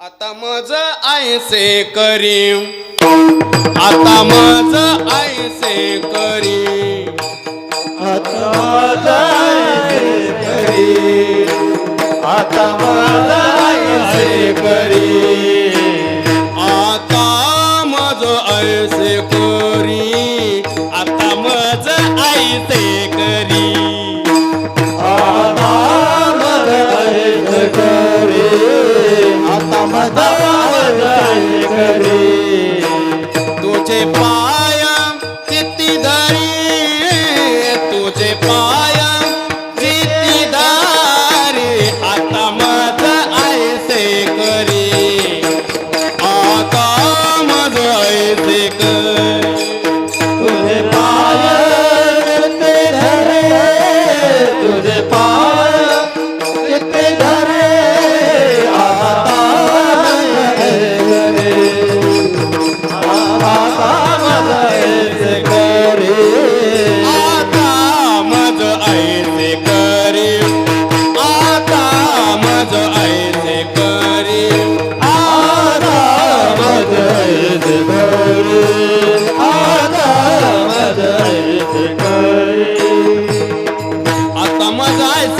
आता मज आयसे करीम. आता मज आयसे करी आता मज करी आता मज आयसे करी आता मज आयसे करी आता मज आयसे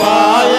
পায়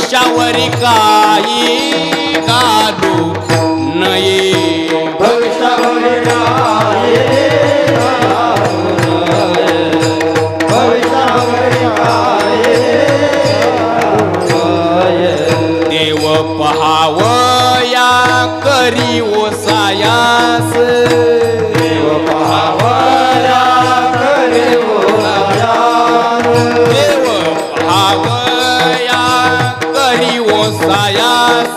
शावरी काही का? करी. ओसायास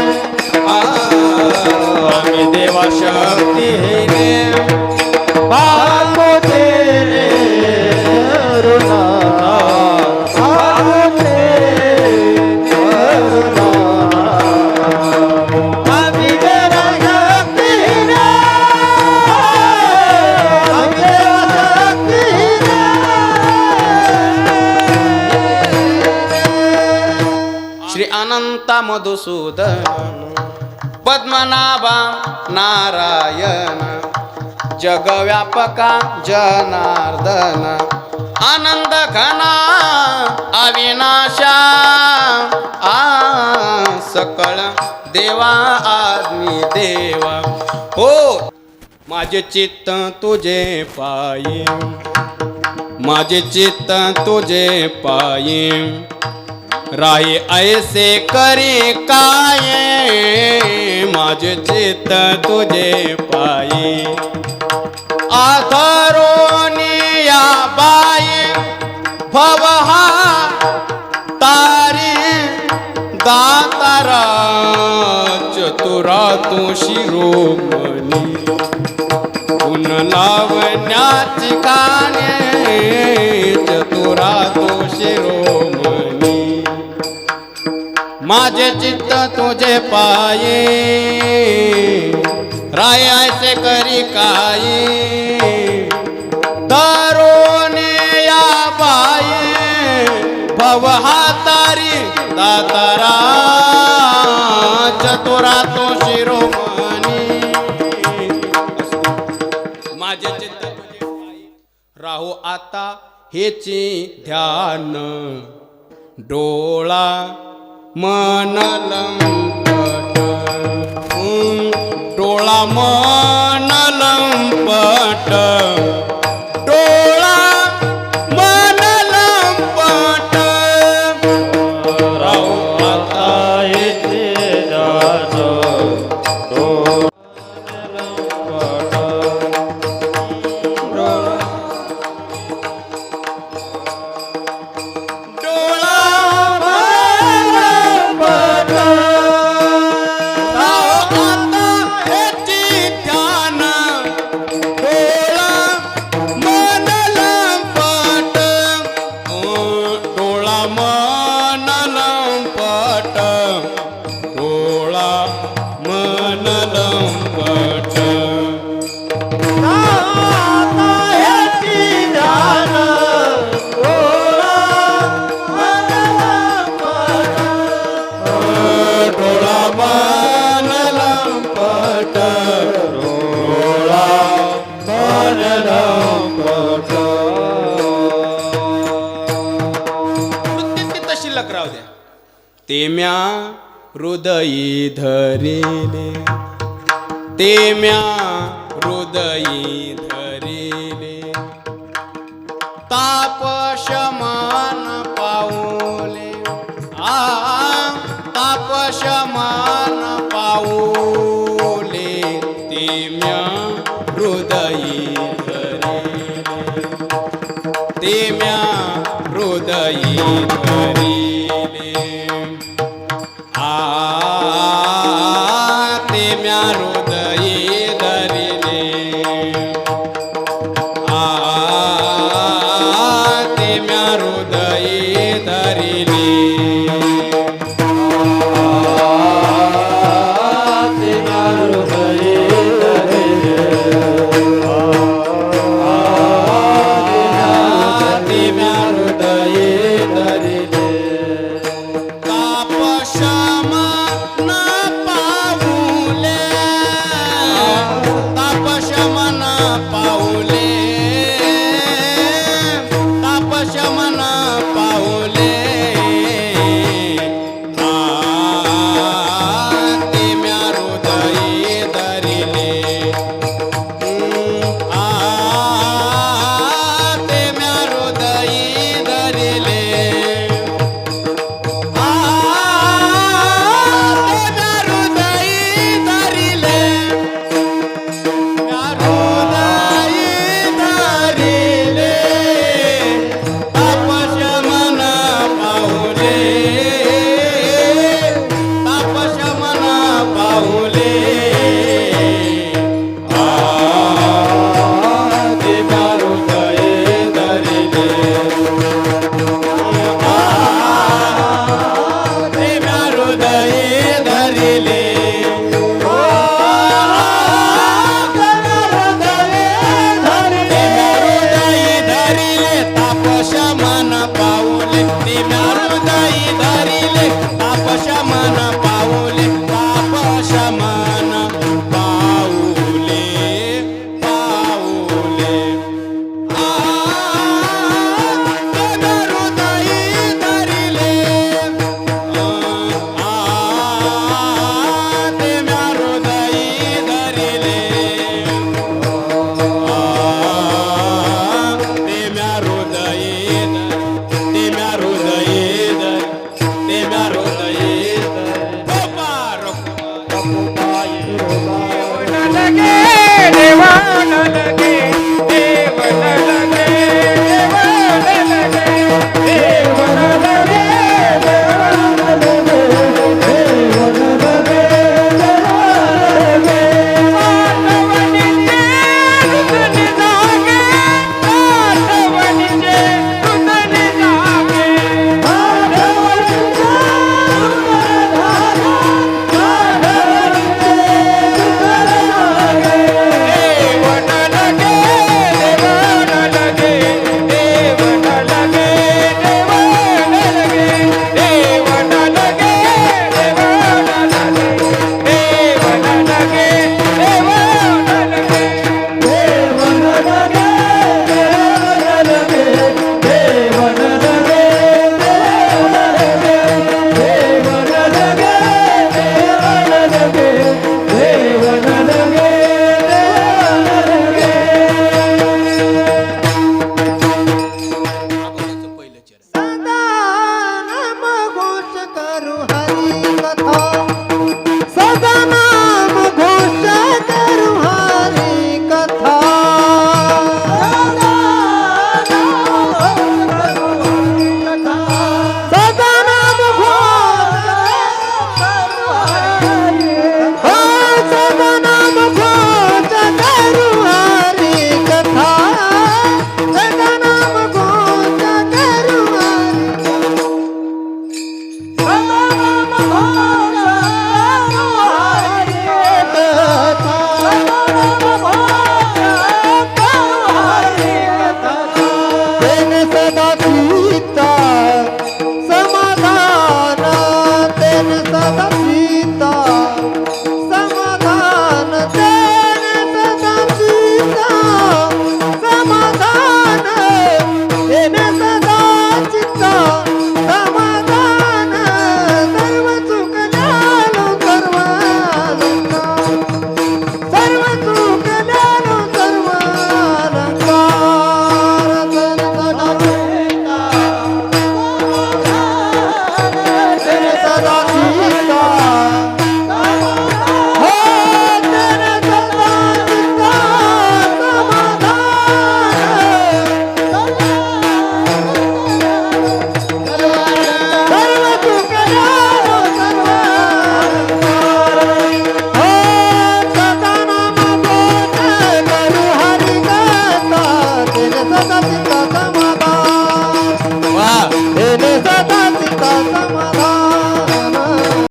शक्ति शक्तीने आम्ही श्री अनंता मधुसूदन. पद्मनाभा नारायण जगव्यापका जनार्दन आनंद घना अविनाशा आ सकळ देवा आदमी देवा हो. माझे चित्त तुझे पायी माझे चित्त तुझे पायी राही ऐसे करी काय? माझे चित्त तुझे पायी आधरोनी या बाई भवहा तारी दातारा चतुरा तू शिरोमणी गुण लावण्याची काने चतुरा तो शिरोमणी माझे चित्त तुझे पाये. राय ऐसे करी काही दारोने या बाये. भव हातारी दातारा. चतुरा तो शिरोमणी. माझे चित्त तुझे राहू आता हेची ध्यान. डोळा मनलंपट डोळा मनलंपट शिल्लक राहू द्या. तेम्या हृदयी धरिले. तेम्या हृदयी धरिले. ताप शमान पाऊले. आ ताप शमान पाऊले. तेम्या हृदयी धरिले. तेम्या हृदयी धरिले. Shut